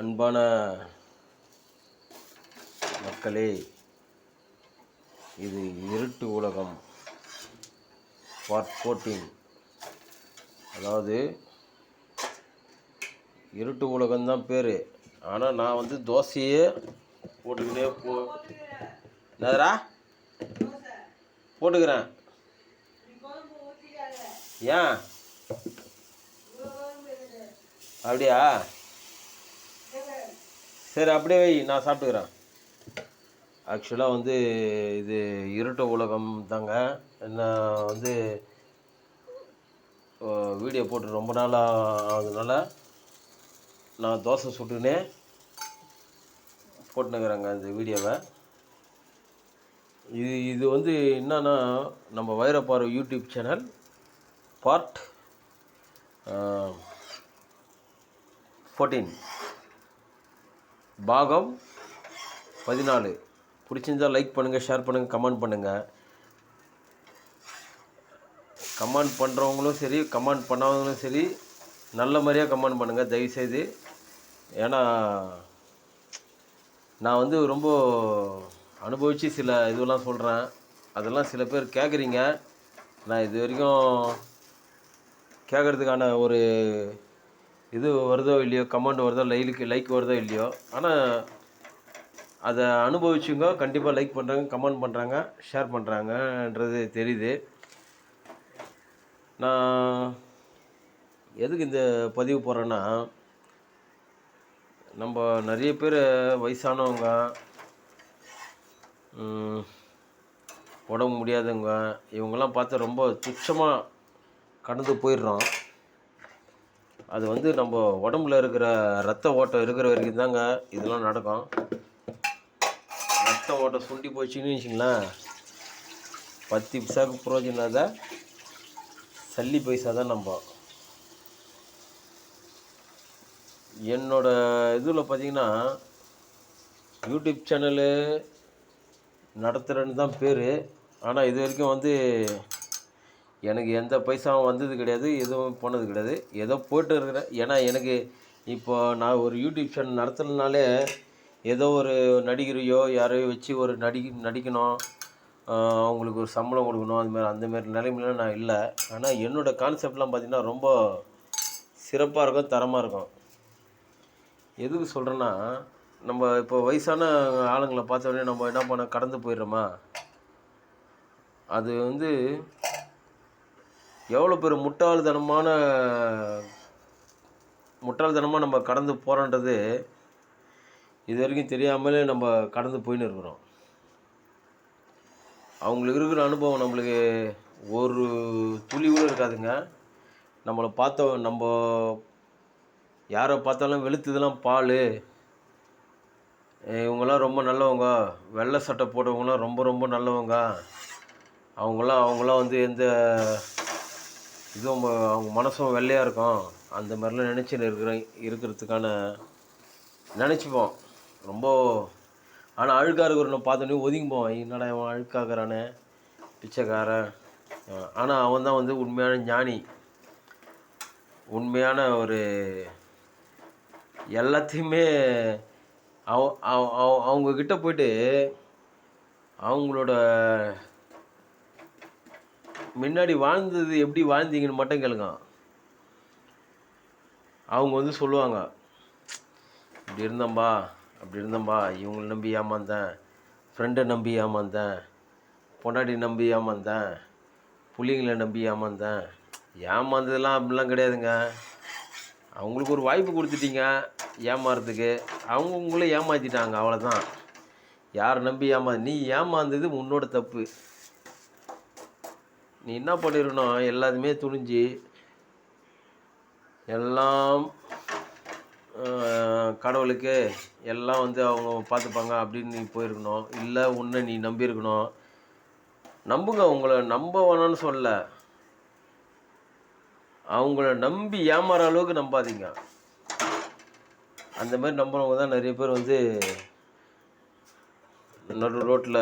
அன்பான மக்களே இது இருட்டு உலகம். பார்ட் ஃபோர்டீன் அதாவது இருட்டு உலகம்தான் பேர். ஆனால் நான் வந்து தோசையே போட்டுக்கிட்டே போ என்னதுரா போட்டுக்கிறேன். ஏன்? அப்படியா? சரி அப்படியே வை நான் சாப்பிட்டுக்கிறேன். ஆக்சுவலாக வந்து இது இருட்ட உலகம் தாங்க. என்ன வந்து வீடியோ போட்டு ரொம்ப நாளாக ஆகுதுனால நான் தோசை சுட்டுனே போட்டுனுக்குறேங்க இந்த வீடியோவை இது இது வந்து என்னன்னா நம்ம Vairapparai YouTube channel part fourteen பாகம் பதினாலு. பிடிச்சிருந்தா லைக் பண்ணுங்கள் ஷேர் பண்ணுங்கள் கமெண்ட் பண்ணுங்கள் கமெண்ட் பண்ணுறவங்களும் சரி கமெண்ட் பண்ணாதவங்களும் சரி நல்ல மாதிரியாக கமெண்ட் பண்ணுங்கள் தயவுசெய்து. ஏன்னா நான் வந்து ரொம்ப அனுபவித்து சில இதுவெல்லாம் சொல்கிறேன் அதெல்லாம் சில பேர் கேட்குறீங்க நான் இது வரைக்கும் கேட்குறதுக்கான ஒரு இது வருதோ இல்லையோ கமெண்ட் வருதோ லைலுக்கு லைக் வருதோ இல்லையோ ஆனால் அதை அனுபவிச்சுங்க கண்டிப்பாக லைக் பண்ணுறாங்க கமெண்ட் பண்ணுறாங்க ஷேர் பண்ணுறாங்கன்றது தெரியுது. நான் எதுக்கு இந்த பதிவு போடுறேன்னா நம்ம நிறைய பேர் வயசானவங்க உடம்பு முடியாதவங்க இவங்கெல்லாம் பார்த்து ரொம்ப துச்சமாக கடந்து போயிடுறோம். அது வந்து நம்ம உடம்புல இருக்கிற ரத்த ஓட்டம் இருக்கிற வரைக்கும் தாங்க இதெல்லாம் நடக்கும். ரத்த ஓட்டம் சுண்டி போச்சுன்னு வச்சிங்களேன். பத்து பைசாவுக்கு புரோஜனம் இல்லாத சல்லி பைசா தான் நம்ம. என்னோடய இதில் பார்த்தீங்கன்னா யூடியூப் சேனலு நடத்துகிறேன்னு தான் பேர். ஆனால் இது வரைக்கும் வந்து எனக்கு எந்த பைசாவும் வந்தது கிடையாது எதுவும் போனது கிடையாது. ஏதோ போய்ட்டு இருக்கிறேன். ஏன்னா எனக்கு இப்போ நான் ஒரு யூடியூப் சேனல் நடத்துறதுனாலே ஏதோ ஒரு நடிகரையோ யாரையோ வச்சு ஒரு நடி நடிக்கணும். அவங்களுக்கு ஒரு சம்பளம் கொடுக்கணும். அது மாதிரி அந்த நிலைமையில நான் இல்லை. ஆனால் என்னோடய கான்செப்ட்லாம் பார்த்திங்கன்னா ரொம்ப சிறப்பாக இருக்கும் தரமாக இருக்கும். எதுக்கு சொல்கிறேன்னா நம்ம இப்போ வயசான ஆளுங்களை பார்த்த உடனே நம்ம என்ன பண்ண கடந்து போயிடுறோமா? அது வந்து எவ்வளோ பெரிய முட்டாள்தனமான முட்டாள்தனமாக நம்ம கடந்து போகிறோன்றது இது வரைக்கும் தெரியாமலே நம்ம கடந்து போயின்னு இருக்கிறோம். அவங்களுக்கு இருக்கிற அனுபவம் நம்மளுக்கு ஒரு துளி கூட இருக்காதுங்க. நம்மளை பார்த்த நம்ம யாரை பார்த்தாலும் வெளுத்ததெல்லாம் பால். இவங்கெல்லாம் ரொம்ப நல்லவங்க. வெள்ளை சட்டை போட்டவங்களாம் ரொம்ப ரொம்ப நல்லவங்க. அவங்களாம் அவங்களாம் வந்து எந்த இதுவும் அவங்க மனசும் வெள்ளையாக இருக்கும். அந்த மாதிரிலாம் நினச்சின்னு இருக்கிற இருக்கிறதுக்கான நினச்சிப்போம். ரொம்ப ஆனால் அழுக்காக இருக்கிறவனை பார்த்தோன்னே ஒதுங்கிப்போம் என்னடா அவன் அழுக்காகிறானே பிச்சைக்காரன். ஆனால் அவன் தான் வந்து உண்மையான ஞானி. உண்மையான ஒரு எல்லாத்தையுமே அவ அவ- அவ- அவங்க அவங்களோட முன்னாடி வாழ்ந்தது எப்படி வாழ்ந்தீங்கன்னு மட்டும் கேளுங்க. அவங்க வந்து சொல்லுவாங்க இப்படி இருந்தம்பா அப்படி இருந்தம்பா இவங்களை நம்பி ஏமாந்தேன் ஃப்ரெண்டை நம்பி ஏமாந்தேன் பொண்டாட்டி நம்பி ஏமாந்தேன் புள்ளிங்களை நம்பி ஏமாந்தேன் ஏமாந்ததெல்லாம் அப்படிலாம் கிடையாதுங்க. அவங்களுக்கு ஒரு வாய்ப்பு கொடுத்துட்டீங்க ஏமாறதுக்கு. அவங்க உங்களே ஏமாற்றிட்டாங்க அவ்வளோதான் யாரை நம்பி ஏமா நீ ஏமாந்தது உன்னோட தப்பு. நீ என்ன பண்ணிருக்கணும்? எல்லாத்தையுமே துணிஞ்சு எல்லாம் கடவுளுக்கு எல்லாம் வந்து அவங்க பார்த்துப்பாங்க அப்படின்னு நீ போயிருக்கணும். இல்லை உன்னை நீ நம்பியிருக்கணும். நம்புங்க உங்களை நம்ப வேணாம்னு சொல்ல அவங்கள நம்பி ஏமாற அளவுக்கு நம்பாதீங்க. அந்த மாதிரி நம்புறவங்க தான் நிறைய பேர் வந்து நடு ரோட்டில்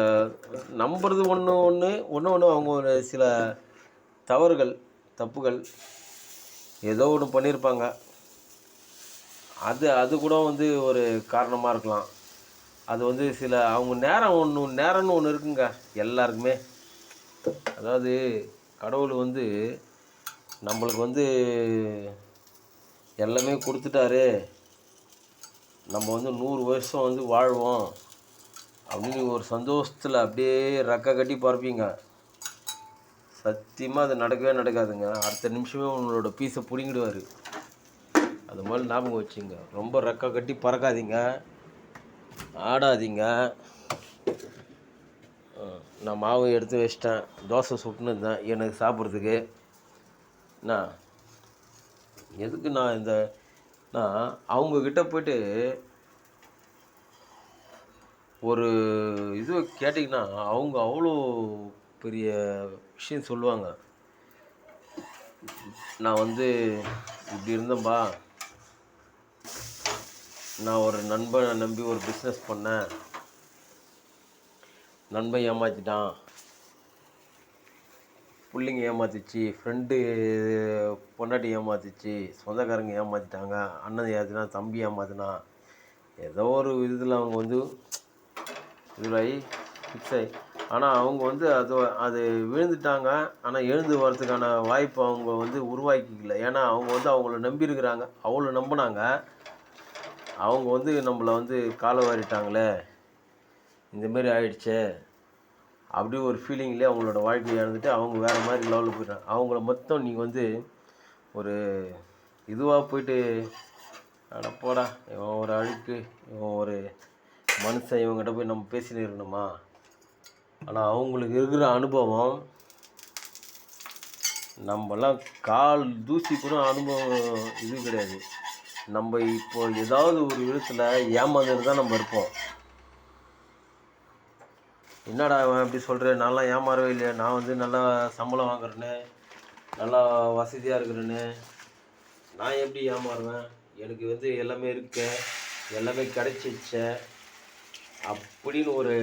நம்புறது ஒன்று ஒன்று ஒன்று ஒன்று அவங்க ஒரு சில தவறுகள் தப்புகள் ஏதோ ஒன்று பண்ணியிருப்பாங்க அது அது கூட வந்து ஒரு காரணமாக இருக்கலாம். அது வந்து சில அவங்க நேரம் ஒன்று நேரம்னு ஒன்று இருக்குங்க எல்லாருக்குமே. அதாவது கடவுள் வந்து நம்மளுக்கு வந்து எல்லாமே கொடுத்துட்டாரு. நம்ம வந்து நூறு வருஷம் வந்து வாழ்வோம். அப்படின்னு ஒரு சந்தோஷத்தில் அப்படியே ரெக்க கட்டி பறப்பீங்க சத்தியமாக அது நடக்கவே நடக்காதுங்க. அடுத்த நிமிஷமே உங்களோட பீஸை பிடிங்கிடுவார். அது மாதிரி ஞாபகம் வச்சுங்க. ரொம்ப ரெக்க கட்டி பறக்காதீங்க. ஆடாதீங்க. நான் மாவு எடுத்து வச்சிட்டேன். தோசை சுட்டுன்னு இருந்தேன் எனக்கு சாப்பிட்றதுக்கு. நான் எதுக்கு நான் இந்த நான் அவங்கக்கிட்ட போயிட்டு ஒரு இது கேட்டிங்கன்னா அவங்க அவ்வளோ பெரிய விஷயம் சொல்லுவாங்க. நான் வந்து இப்படி இருந்தேன்பா. நான் ஒரு நண்பனை நம்பி ஒரு பிஸ்னஸ் பண்ணேன். நண்பன் ஏமாற்றிட்டான் பிள்ளைங்க ஏமாத்திச்சு ஃப்ரெண்டு பொண்டாட்டி ஏமாத்திச்சு சொந்தக்காரங்க ஏமாற்றிட்டாங்க அண்ணன் ஏமாத்தினா தம்பி ஏமாத்தினா ஏதோ ஒரு இதில் அவங்க வந்து இதுவாகி ஃபிக்ஸ் ஆகி ஆனால் அவங்க வந்து அது அது விழுந்துட்டாங்க. ஆனால் எழுந்து வர்றதுக்கான வாய்ப்பு அவங்க வந்து உருவாக்கிக்கல. ஏன்னா அவங்க வந்து அவங்கள நம்பியிருக்கிறாங்க. அவ்வளோ நம்பினாங்க. அவங்க வந்து நம்மளை வந்து காலை வாரிட்டாங்களே. இந்தமாரி ஆயிடுச்சே. அப்படி ஒரு ஃபீலிங்லேயே அவங்களோட வாழ்க்கையை இழந்துட்டு அவங்க வேறு மாதிரி லெவலில் போயிட்டாங்க. அவங்கள மொத்தம் நீங்கள் வந்து ஒரு இதுவாக போயிட்டு அட போடா. இவன் ஒரு அழுக்கு. இவன் ஒரு மனுஷன் இவங்ககிட்ட போய் நம்ம பேசின்னு இருக்கணுமா? ஆனால் அவங்களுக்கு இருக்கிற அனுபவம் நம்மலாம் கால் தூசி கூட அனுபவம் இது கிடையாது. நம்ம இப்போ ஏதாவது ஒரு விதத்தில் ஏமாந்துட்டு தான் நம்ம இருப்போம். என்னடா அவன் இப்படி சொல்கிறேன் நல்லா ஏமாறவே இல்லையா. நான் வந்து நல்லா சம்பளம் வாங்குறேன்னு நல்லா வசதியாக இருக்கிறேன்னு நான் எப்படி ஏமாறுவேன்? எனக்கு வந்து எல்லாமே இருக்கு எல்லாமே கிடைச்சிச்சேன் அப்படின்னு ஒரு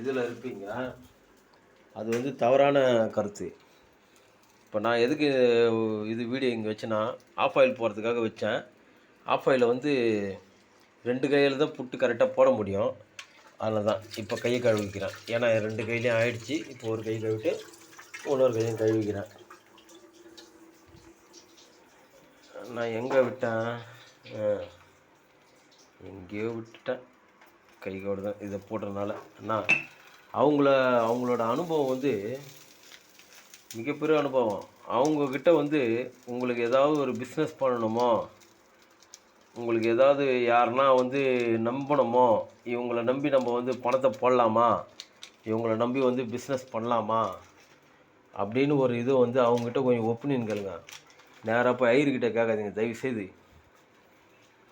இதில் இருப்பீங்க. அது வந்து தவறான கருத்து. இப்போ நான் எதுக்கு இது வீடியோ இங்கே வச்சேன்னா ஆஃப் ஆயில் போகிறதுக்காக வச்சேன். ஆஃப் ஆயில் வந்து ரெண்டு கையில் தான் புட்டு கரெக்டாக போட முடியும். அதில் தான் இப்போ கையை கழுவிக்கிறேன். ஏன்னா ரெண்டு கையிலையும் ஆயிடுச்சு. இப்போ ஒரு கை கழுவிட்டு இன்னொரு கையும் கழுவிக்கிறேன். நான் எங்கே விட்டேன்? எங்கேயோ விட்டுட்டேன். கைகோடு தான் இதை போடுறதுனால. அண்ணா அவங்கள அவங்களோட அனுபவம் வந்து மிகப்பெரிய அனுபவம். அவங்கக்கிட்ட வந்து உங்களுக்கு ஏதாவது ஒரு பிஸ்னஸ் பண்ணணுமோ உங்களுக்கு ஏதாவது யாருன்னா வந்து நம்பணுமோ இவங்கள நம்பி நம்ம வந்து பணத்தை போடலாமா இவங்கள நம்பி வந்து பிஸ்னஸ் பண்ணலாமா அப்படின்னு ஒரு இது வந்து அவங்ககிட்ட கொஞ்சம் ஒப்பீனியன் கேளுங்க. நேராக போய் ஐயர்கிட்ட கேட்காதீங்க தயவு செய்து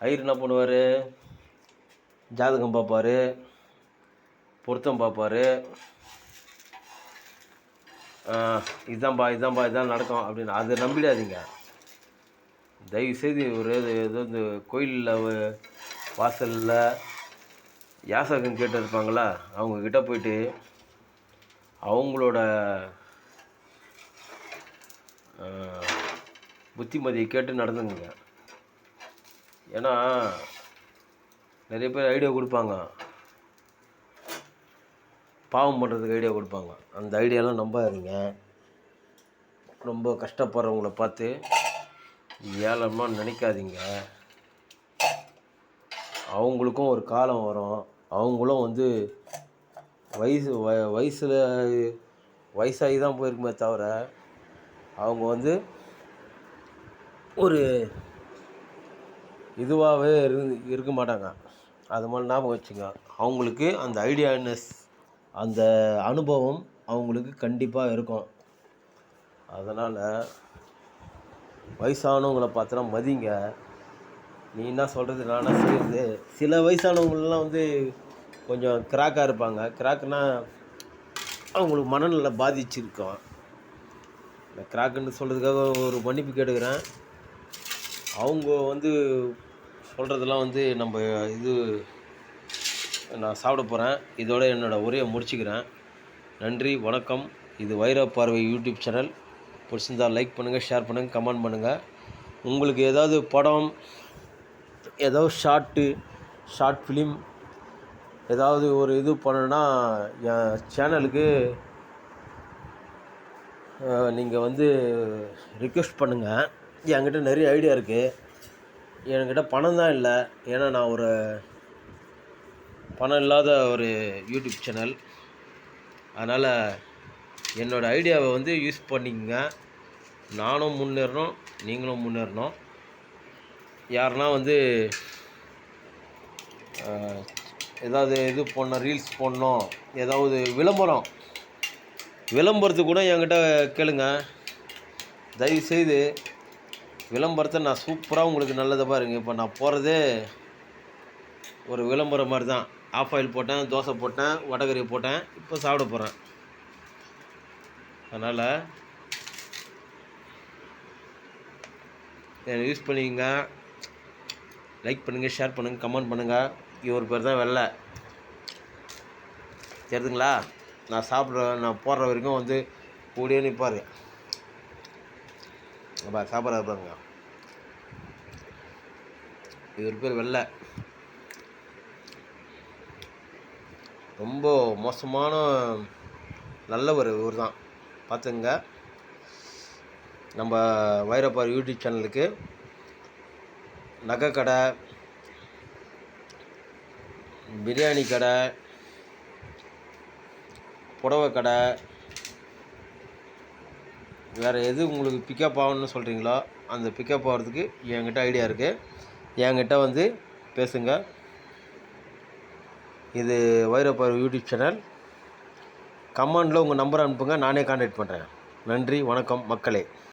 ஐயர் என்ன பண்ணுவார்? ஜாதகம் பார்ப்பார். பொருத்தம் பார்ப்பாரு. இதான்பா இதுதான்ப்பா இதான் நடக்கும் அப்படின்னு அதை நம்பிடாதீங்க. தயவுசெய்து ஒரு இது ஏதோ இந்த கோயிலில் வாசலில் யாசகம் கேட்டு இருப்பாங்களா அவங்கக்கிட்ட போயிட்டு அவங்களோட புத்திமதியை கேட்டு நடந்துங்க ஏன்னா நிறைய பேர் ஐடியா கொடுப்பாங்க. பாவம் பண்ணுறதுக்கு ஐடியா கொடுப்பாங்க. அந்த ஐடியாலாம் நம்பாதீங்க. ரொம்ப கஷ்டப்படுறவங்கள பார்த்து ஏழமாக நினைக்காதீங்க. அவங்களுக்கும் ஒரு காலம் வரும். அவங்களும் வந்து வயசு வ வயசில் வயசாகி தான் போயிருக்குமே தவிர அவங்க வந்து ஒரு இதுவாகவே இரு இருக்க மாட்டாங்க. அது மாதிரி ஞாபகம் வச்சுங்க அவங்களுக்கு அந்த ஐடியானஸ் அந்த அனுபவம் அவங்களுக்கு கண்டிப்பாக இருக்கும். அதனால் வயசானவங்களை பார்த்தா மதிங்க. நீ என்ன சொல்கிறது நான் என்ன சில வயசானவங்களெலாம் வந்து கொஞ்சம் கிராக்காக இருப்பாங்க. கிராக்குனா அவங்களுக்கு மனநல பாதிச்சிருக்கோம். இந்த கிராக்குன்னு சொல்கிறதுக்காக ஒரு மன்னிப்பு கேட்டுக்கிறேன். அவங்க வந்து சொல்கிறதெல்லாம் வந்து நம்ம இது நான் சாப்பிட போகிறேன் இதோட என்னோடய உரையை முடிச்சுக்கிறேன். நன்றி வணக்கம். இது வைர பார்வை யூடியூப் சேனல். பிடிச்சிருந்தா லைக் பண்ணுங்கள் ஷேர் பண்ணுங்கள் கமெண்ட் பண்ணுங்கள் உங்களுக்கு ஏதாவது படம் ஏதாவது ஷார்ட்டு ஷார்ட் ஃபிலிம் ஏதாவது ஒரு இது பண்ணணுன்னா என் சேனலுக்கு நீங்கள் வந்து ரிக்வெஸ்ட் பண்ணுங்கள் என்கிட்ட நிறைய ஐடியா இருக்குது என்கிட்ட பணம் தான் இல்லை. ஏன்னா நான் ஒரு பணம் இல்லாத ஒரு யூடியூப் சேனல் அதனால் என்னோடய ஐடியாவை வந்து யூஸ் பண்ணிக்கங்க. நானும் முன்னேறணும் நீங்களும் முன்னேறணும். யாருன்னா வந்து ஏதாவது இது போடணும் ரீல்ஸ் போடணும் ஏதாவது விளம்பரம். விளம்பரத்துக்கு கூட என்கிட்ட கேளுங்க. தயவுசெய்து விளம்பரத்தை நான் சூப்பராக உங்களுக்கு நல்லதை பாருங்க. இப்போ நான் போகிறதே ஒரு விளம்பரம் மாதிரி தான். ஆஃப் ஆயில் போட்டேன் தோசை போட்டேன் வடகறி போட்டேன் இப்போ சாப்பிட போகிறேன் அதனால் என்னை யூஸ் பண்ணிக்கங்க. லைக் பண்ணுங்கள் ஷேர் பண்ணுங்கள் கமெண்ட் பண்ணுங்கள் இவர் பேர் தான் வெள்ளை. தெரியுதுங்களா நான் சாப்பிட்ற நான் போடுற வரைக்கும் வந்து கூடியே நிற்பார் அப்போ சாப்பிட்றது பாருங்க இவர் பேர் வெள்ளை. ரொம்ப மோசமான நல்ல ஒரு ஊர் தான். பார்த்துங்க. நம்ம வைரப்பார் யூடியூப் சேனலுக்கு நகை கடை பிரியாணி கடை புடவை கடை வேறு எது உங்களுக்கு பிக்கப் ஆகணும்னு சொல்கிறீங்களோ அந்த பிக்கப் ஆகிறதுக்கு என்கிட்ட ஐடியா இருக்குது என்கிட்ட வந்து பேசுங்க. இது வைரப்பார் யூடியூப் சேனல். கமெண்டில் உங்கள் நம்பர் அனுப்புங்க. நானே கான்டாக்ட் பண்ணுறேன் நன்றி வணக்கம் மக்களே.